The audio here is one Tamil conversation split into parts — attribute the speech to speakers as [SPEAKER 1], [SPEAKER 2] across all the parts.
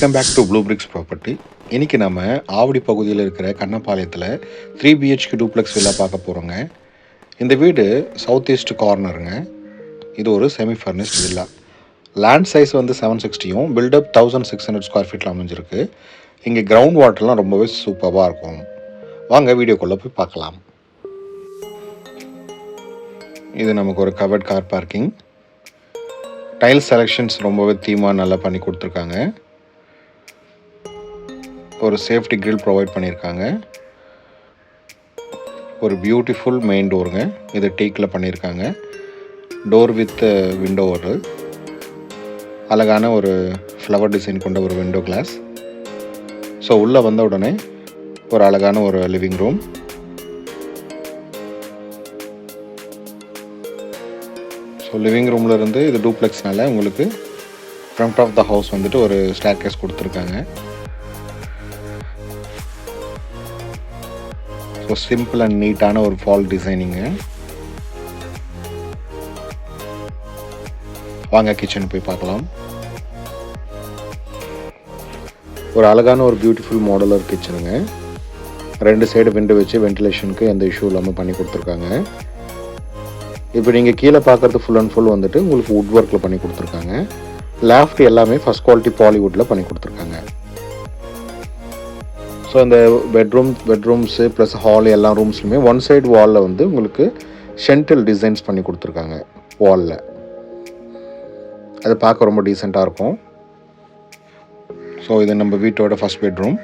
[SPEAKER 1] Welcome back to blue bricks property இன்றைக்கி நம்ம ஆவடி பகுதியில் இருக்கிற கண்ணப்பாளையத்தில் த்ரீ பிஹெச்கே டூப்ளெக்ஸ் வில்லா பார்க்க போகிறோங்க இந்த வீடு சவுத் ஈஸ்ட் கார்னருங்க இது ஒரு semi furnished villa land size வந்து seven சிக்ஸ்டியும் built up thousand six hundred square ஃபீட்டில் அமைஞ்சிருக்கு. இங்கே கிரவுண்ட் வாட்டர்லாம் ரொம்பவே சூப்பராக இருக்கும். வாங்க வீடியோக்குள்ளே போய் பார்க்கலாம். இது நமக்கு ஒரு covered car parking tile selections ரொம்பவே தீமாக நல்லா பண்ணி கொடுத்துருக்காங்க. ஒரு சேஃப்டி கிரில் ப்ரொவைட் பண்ணியிருக்காங்க ஒரு பியூட்டிஃபுல் மெயின் டோருங்க இது டீக்கில் பண்ணியிருக்காங்க டோர் வித் விண்டோ ஒரு அழகான ஒரு ஃப்ளவர் டிசைன் கொண்ட ஒரு விண்டோ கிளாஸ் ஸோ உள்ளே வந்த உடனே ஒரு அழகான ஒரு லிவிங் ரூம் ஸோ லிவிங் ரூமில் இருந்து இது டூப்ளெக்ஸ்னால உங்களுக்கு ஃப்ரண்ட் ஆஃப் த ஹவுஸ் வந்துட்டு ஒரு ஸ்டேர் கேஸ் கொடுத்துருக்காங்க. ஸோ சிம்பிள் அண்ட் நீட்டான ஒரு ஃபால் டிசைனிங்கு வாங்க கிச்சன் போய் பார்க்கலாம். ஒரு அழகான ஒரு பியூட்டிஃபுல் மாடலர் கிச்சனுங்க ரெண்டு சைடு விண்டோ வச்சு வென்டிலேஷனுக்கு எந்த இஷ்யூ இல்லாமல் பண்ணி கொடுத்துருக்காங்க. இப்போ நீங்கள் கீழே பார்க்குறது ஃபுல் அண்ட் ஃபுல் வந்துட்டு உங்களுக்கு வுட் ஒர்க்கில் பண்ணி கொடுத்துருக்காங்க. லேஃப்ட் எல்லாமே ஃபஸ்ட் குவாலிட்டி பாலிவுட்டில் பண்ணி கொடுத்துருக்காங்க. ஸோ இந்த பெட்ரூம் பெட்ரூம்ஸு ப்ளஸ் ஹால் எல்லா ரூம்ஸ்லையுமே ஒன் சைடு வாலில் வந்து உங்களுக்கு ஷென்டில் டிசைன்ஸ் பண்ணி கொடுத்துருக்காங்க வாலில் அது பார்க்க ரொம்ப டீசெண்டாக இருக்கும். ஸோ இது நம்ம வீட்டோட ஃபஸ்ட் பெட்ரூம்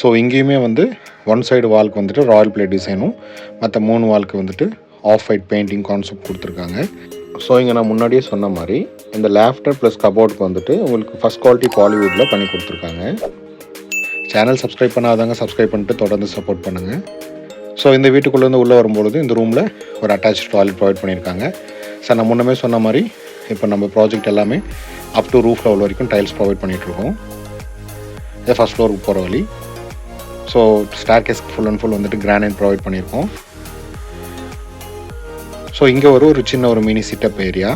[SPEAKER 1] ஸோ இங்கேயுமே வந்து ஒன் சைடு வால்க்கு வந்துட்டு ராயல் பிளே டிசைனும் மற்ற மூணு வால்க்கு வந்துட்டு ஆஃப் ஒயிட் பெயிண்டிங் கான்செப்ட் கொடுத்துருக்காங்க. ஸோ இங்கே நான் முன்னாடியே சொன்ன மாதிரி இந்த லேஃப்டர் ப்ளஸ் கபோர்டுக்கு வந்துட்டு உங்களுக்கு ஃபஸ்ட் குவாலிட்டி பாலிவுட்டில் பண்ணி கொடுத்துருக்காங்க. சேனல் சப்ஸ்கிரைப் பண்ணாதவங்க சப்ஸ்கிரைப் பண்ணிட்டு தொடர்ந்து சப்போர்ட் பண்ணுங்கள் ஸோ இந்த வீட்டுக்குள்ளேருந்து உள்ளே வரும்பொழுது இந்த ரூமில் ஒரு அட்டாச் டாய்லெட் ப்ரொவைட் பண்ணியிருக்காங்க. சார் நான் முன்னமே சொன்ன மாதிரி இப்போ நம்ம ப்ராஜெக்ட் எல்லாமே அப் டு ரூஃப் லெவல் வரைக்கும் டைல்ஸ் ப்ரொவைட் பண்ணிகிட்ருக்கோம் இது ஃபஸ்ட் ஃப்ளோருக்கு போகிற வழி. ஸோ ஸ்டார் கேஸ்க்கு ஃபுல் அண்ட் ஃபுல் வந்துட்டு கிரானைட் ப்ரொவைட் பண்ணியிருக்கோம். ஸோ இங்கே ஒரு ஒரு சின்ன ஒரு மினி சிட்டப் ஏரியா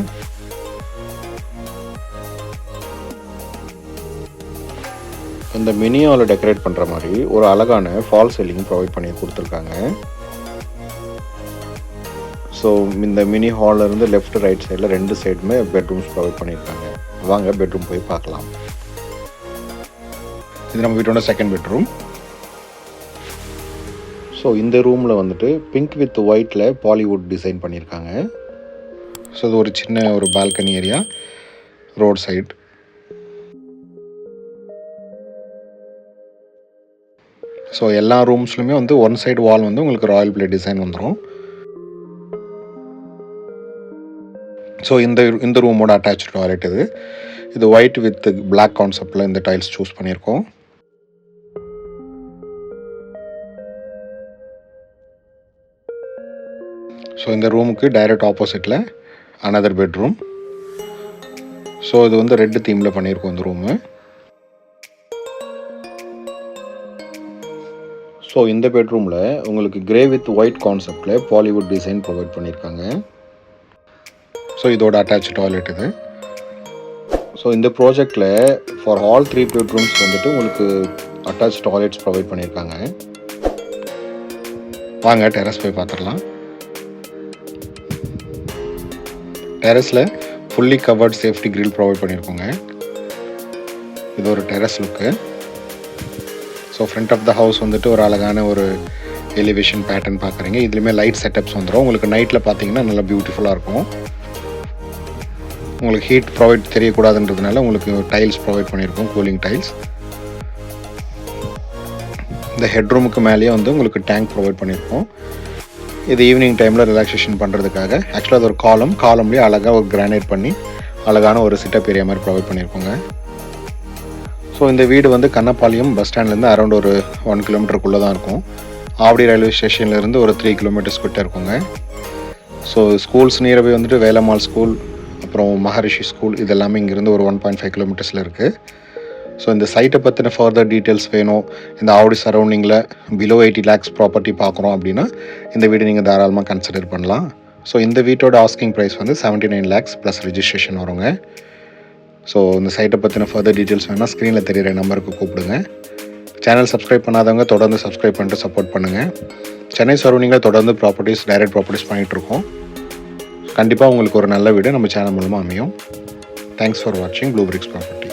[SPEAKER 1] இந்த மினியாவில் டெக்கரேட் பண்ணுற மாதிரி ஒரு அழகான ஃபால் சீலிங் ப்ரொவைட் பண்ணி கொடுத்துருக்காங்க. ஸோ இந்த மினி ஹாலில் இருந்து லெஃப்ட் ரைட் சைடில் ரெண்டு சைடுமே பெட்ரூம்ஸ் ப்ரொவைட் பண்ணியிருக்காங்க. வாங்க பெட்ரூம் போய் பார்க்கலாம். இது நம்ம வீட்டோட செகண்ட் பெட்ரூம் ஸோ இந்த ரூமில் வந்துட்டு பிங்க் வித் ஒயிட்டில் பாலிவுட் டிசைன் பண்ணியிருக்காங்க. ஸோ இது ஒரு சின்ன ஒரு balcony area road side so எல்லா ரூம்ஸ்லையுமே வந்து ஒன் சைடு வால் வந்து உங்களுக்கு ராயல் பிளே டிசைன் வந்துடும் ஸோ இந்த இந்த ரூமோட அட்டாச் டாய்லெட் இது. இது ஒயிட் வித் பிளாக் கான்செப்டில் இந்த டைல்ஸ் சூஸ் பண்ணியிருக்கோம். ஸோ இந்த ரூமுக்கு டைரக்ட் ஆப்போசிட்டில் அனதர் பெட்ரூம் ஸோ இது வந்து ரெட் தீமில் பண்ணியிருக்கோம் இந்த ரூமு ஸோ இந்த பெட்ரூமில் உங்களுக்கு கிரே வித் ஒயிட் கான்செப்டில் பாலிவுட் டிசைன் ப்ரொவைட் பண்ணியிருக்காங்க. ஸோ இதோட அட்டாச் டாய்லெட் இது. ஸோ இந்த ப்ராஜெக்டில் ஃபார் ஆல் த்ரீ பெட்ரூம்ஸ் வந்துட்டு உங்களுக்கு அட்டாச் டாய்லெட்ஸ் ப்ரொவைட் பண்ணியிருக்காங்க. வாங்க டெரஸ் போய் பார்த்துடலாம். டெரஸில் fully covered safety grill provide பண்ணியிருக்கோங்க. இது ஒரு terrace look so front of the house வந்துட்டு ஒரு அழகான ஒரு எலிவேஷன் பேட்டர்ன் பார்க்குறீங்க. இதுலேயுமே லைட் செட்டப்ஸ் வந்துடும் உங்களுக்கு நைட்டில் பார்த்தீங்கன்னா நல்லா பியூட்டிஃபுல்லாக இருக்கும். உங்களுக்கு ஹீட் ப்ரொவைட் தெரியக்கூடாதுன்றதுனால உங்களுக்கு டைல்ஸ் ப்ரொவைட் பண்ணியிருக்கோம் கூலிங் டைல்ஸ் இந்த ஹெட்ரூமுக்கு மேலேயே வந்து உங்களுக்கு டேங்க் ப்ரொவைட் பண்ணியிருக்கோம் இது ஈவினிங் டைமில் ரிலாக்ஸேஷன் பண்ணுறதுக்காக ஆக்சுவலாக அது ஒரு காலம் காலம்லேயே அழகாக ஒரு கிரானைட் பண்ணி அழகான ஒரு சிட்டப் ஏரியா மாதிரி ப்ரொவைட் பண்ணியிருக்கோங்க ஸோ இந்த வீடு வந்து கண்ணப்பாளையம் பஸ் ஸ்டாண்ட்லேருந்து அரௌண்ட் ஒரு ஒன் கிலோமீட்டருக்குள்ளே தான் இருக்கும். ஆவடி ரயில்வே ஸ்டேஷன்லேருந்து ஒரு த்ரீ கிலோமீட்டர்ஸ் கிட்ட இருக்குங்க. ஸோ ஸ்கூல்ஸ் நியரபை வந்துட்டு வேலம்மாள் ஸ்கூல் அப்புறம் மகரிஷி ஸ்கூல் இதெல்லாமே இங்கேருந்து ஒரு ஒன் பாயிண்ட் ஃபைவ் கிலோமீட்டர்ஸில் இருக்குது ஸோ இந்த சைட்டை பற்றின ஃபர்தர் டீட்டெயில்ஸ் வேணும். இந்த ஆவடி சரௌண்டிங்கில் பிலோ எயிட்டி லேக்ஸ் ப்ராப்பர்ட்டி பார்க்குறோம் அப்படின்னா இந்த வீடு நீங்கள் தாராளமாக கன்சிடர் பண்ணலாம். ஸோ இந்த வீட்டோட ஆஸ்கிங் ப்ரைஸ் வந்து seventy nine lakhs plus registration வருங்க. ஸோ இந்த சைட்டை பற்றின ஃபர்தர் டீட்டெயில்ஸ் வேணால் ஸ்க்ரீனில் தெரியிற நம்பருக்கு கூப்பிடுங்க. சேனல் சப்ஸ்கிரைப் பண்ணாதவங்க தொடர்ந்து சப்ஸ்கிரைப் பண்ணிட்டு சப்போர்ட் பண்ணுங்கள் சென்னை சரௌண்டிங்கில் தொடர்ந்து ப்ராப்பர்ட்டிஸ் டைரக்ட் ப்ராப்பர்ட்டிஸ் பண்ணிகிட்ருக்கோம் கண்டிப்பாக உங்களுக்கு ஒரு நல்ல வீடு நம்ம சேனல் மூலமாக அமையும். தேங்க்ஸ் ஃபார் வாட்சிங் ப்ளூ பிரிக்ஸ் ப்ராப்பர்ட்டி